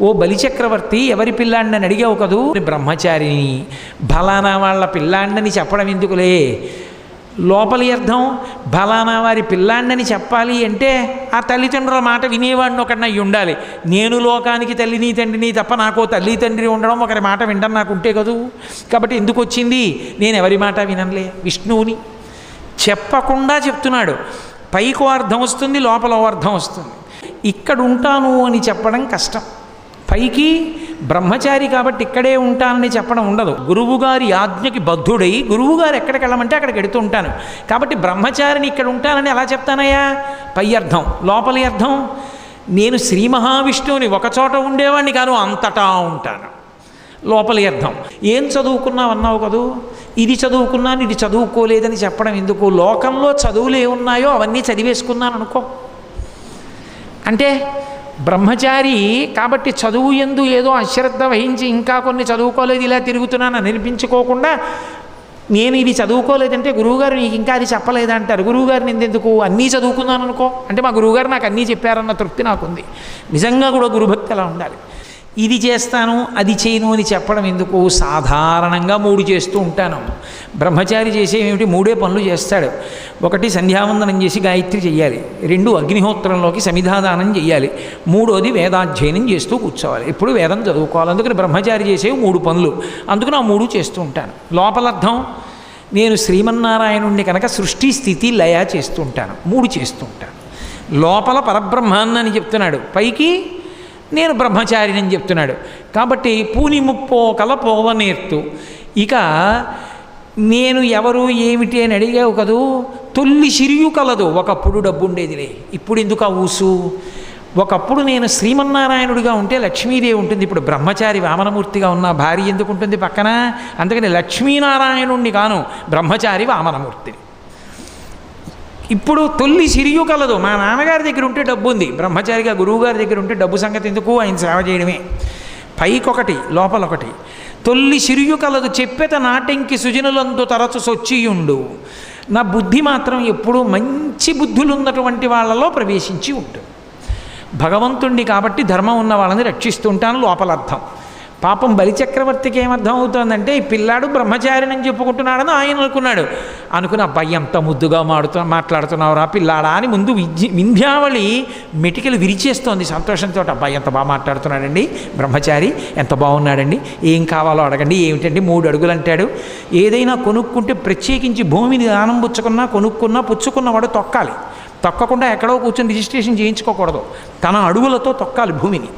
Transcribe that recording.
ఓ బలిచక్రవర్తి ఎవరి పిల్లాండని అడిగావు కదూ? బ్రహ్మచారిని బలానా వాళ్ళ పిల్లాండని చెప్పడం ఎందుకులే? లోపలి అర్థం బలానా వారి పిల్లాండని చెప్పాలి అంటే ఆ తల్లిదండ్రుల మాట వినేవాడిని ఒకడిని అయి ఉండాలి. నేను లోకానికి తల్లిని తండ్రిని తప్ప నాకు తల్లి తండ్రి ఉండడం ఒకరి మాట వినడం నాకు ఉంటే కదూ? కాబట్టి ఎందుకు వచ్చింది? నేను ఎవరి మాట వినలే విష్ణువుని. చెప్పకుండా చెప్తున్నాడు. పైకో అర్థం వస్తుంది లోపల ఓ అర్థం వస్తుంది. ఇక్కడ ఉంటాను అని చెప్పడం కష్టం. పైకి బ్రహ్మచారి కాబట్టి ఇక్కడే ఉంటానని చెప్పడం ఉండదు. గురువుగారి ఆజ్ఞకి బద్ధుడై గురువుగారు ఎక్కడికి వెళ్ళమంటే అక్కడికి వెడుతూ ఉంటాను. కాబట్టి బ్రహ్మచారిని ఇక్కడ ఉంటానని ఎలా చెప్తానయ్యా? పై అర్థం లోపలి అర్థం నేను శ్రీ మహావిష్ణువుని ఒకచోట ఉండేవాడిని కాను అంతటా ఉంటాను. లోపలి అర్థం. ఏం చదువుకున్నావు అన్నావు కదూ? ఇది చదువుకున్నాను ఇది చదువుకోలేదని చెప్పడం ఎందుకు? లోకంలో చదువులు ఏమున్నాయో అవన్నీ చదివేసుకున్నాను అనుకో అంటే బ్రహ్మచారి కాబట్టి చదువు ఎందు ఏదో అశ్రద్ధ వహించి ఇంకా కొన్ని చదువుకోలేదు ఇలా తిరుగుతున్నాను అనిపించుకోకుండా నేను ఇది చదువుకోలేదంటే గురువుగారు నీకు ఇంకా అది చెప్పలేదా అంటారు. గురువుగారు నేను ఎందుకు అన్నీ చదువుకున్నాను అనుకో. అంటే మా గురువుగారు నాకు అన్నీ చెప్పారన్న తృప్తి నాకుంది. నిజంగా కూడా గురుభక్తి అలా ఉండాలి. ఇది చేస్తాను అది చేయను అని చెప్పడం ఎందుకు? సాధారణంగా మూడు చేస్తూ ఉంటాను. బ్రహ్మచారి చేసేవేమిటి మూడే పనులు చేస్తాడు. ఒకటి సంధ్యావందనం చేసి గాయత్రి చెయ్యాలి. రెండు అగ్నిహోత్రంలోకి సమిధాదానం చేయాలి మూడోది వేదాధ్యయనం చేస్తూ కూర్చోవాలి. ఎప్పుడు వేదం చదువుకోవాలి. అందుకని బ్రహ్మచారి చేసేవి మూడు పనులు. అందుకని ఆ మూడు చేస్తూ ఉంటాను. లోపలర్థం నేను శ్రీమన్నారాయణుణ్ణి కనుక సృష్టి స్థితి లయ చేస్తూ ఉంటాను. మూడు చేస్తూ ఉంటాను. లోపల పరబ్రహ్మాన్ని అని చెప్తున్నాడు. పైకి నేను బ్రహ్మచారిని అని చెప్తున్నాడు. కాబట్టి పూని ముప్పో కలపోవ నేర్తు. ఇక నేను ఎవరు ఏమిటి అని అడిగావు కదూ? తొల్లి సిరియు కలదు. ఒకప్పుడు డబ్బు ఉండేదిలే ఇప్పుడు ఎందుకు ఆ ఊసు? ఒకప్పుడు నేను శ్రీమన్నారాయణుడిగా ఉంటే లక్ష్మీదేవి ఉంటుంది. ఇప్పుడు బ్రహ్మచారి వామనమూర్తిగా ఉన్న భార్య ఎందుకు ఉంటుంది పక్కన? అందుకని లక్ష్మీనారాయణుణ్ణి కాను. బ్రహ్మచారి వామనమూర్తిని. ఇప్పుడు తొల్లి సిరియు కలదు. మా నాన్నగారి దగ్గర ఉంటే డబ్బు ఉంది. బ్రహ్మచారిగా గురువుగారి దగ్గర ఉంటే డబ్బు సంగతి ఎందుకు? ఆయన సేవ చేయడమే. పైకొకటి లోపలొకటి. తొల్లి సిరియు కలదు. చెప్పేత నాటంకి సుజనులందు తరచు సొచ్చియుండు. నా బుద్ధి మాత్రం ఎప్పుడూ మంచి బుద్ధులు ఉన్నటువంటి వాళ్ళలో ప్రవేశించి ఉంటుంది. భగవంతుణ్ణి కాబట్టి ధర్మం ఉన్న వాళ్ళని రక్షిస్తుంటాను లోపలర్థం. పాపం బలిచక్రవర్తికి ఏమర్థం అవుతుందంటే ఈ పిల్లాడు బ్రహ్మచారిని చెప్పుకుంటున్నాడని ఆయన అనుకున్నాడు. అనుకుని అబ్బాయి ఎంత ముద్దుగా మాడుతు మాట్లాడుతున్నావురా పిల్లాడా అని ముందు విద్య వింధ్యావళి మెటికలు విరిచేస్తోంది సంతోషంతో. అబ్బాయి ఎంత బాగా మాట్లాడుతున్నాడండి బ్రహ్మచారి ఎంత బాగున్నాడండి ఏం కావాలో అడగండి ఏమిటండి మూడు అడుగులు అంటాడు ఏదైనా కొనుక్కుంటే ప్రత్యేకించి భూమిని దానం పుచ్చుకున్నా కొనుక్కున్నా పుచ్చుకున్నవాడు తొక్కాలి. తొక్కకుండా ఎక్కడో కూర్చొని రిజిస్ట్రేషన్ చేయించుకోకూడదు. తన అడుగులతో తొక్కాలి భూమిని.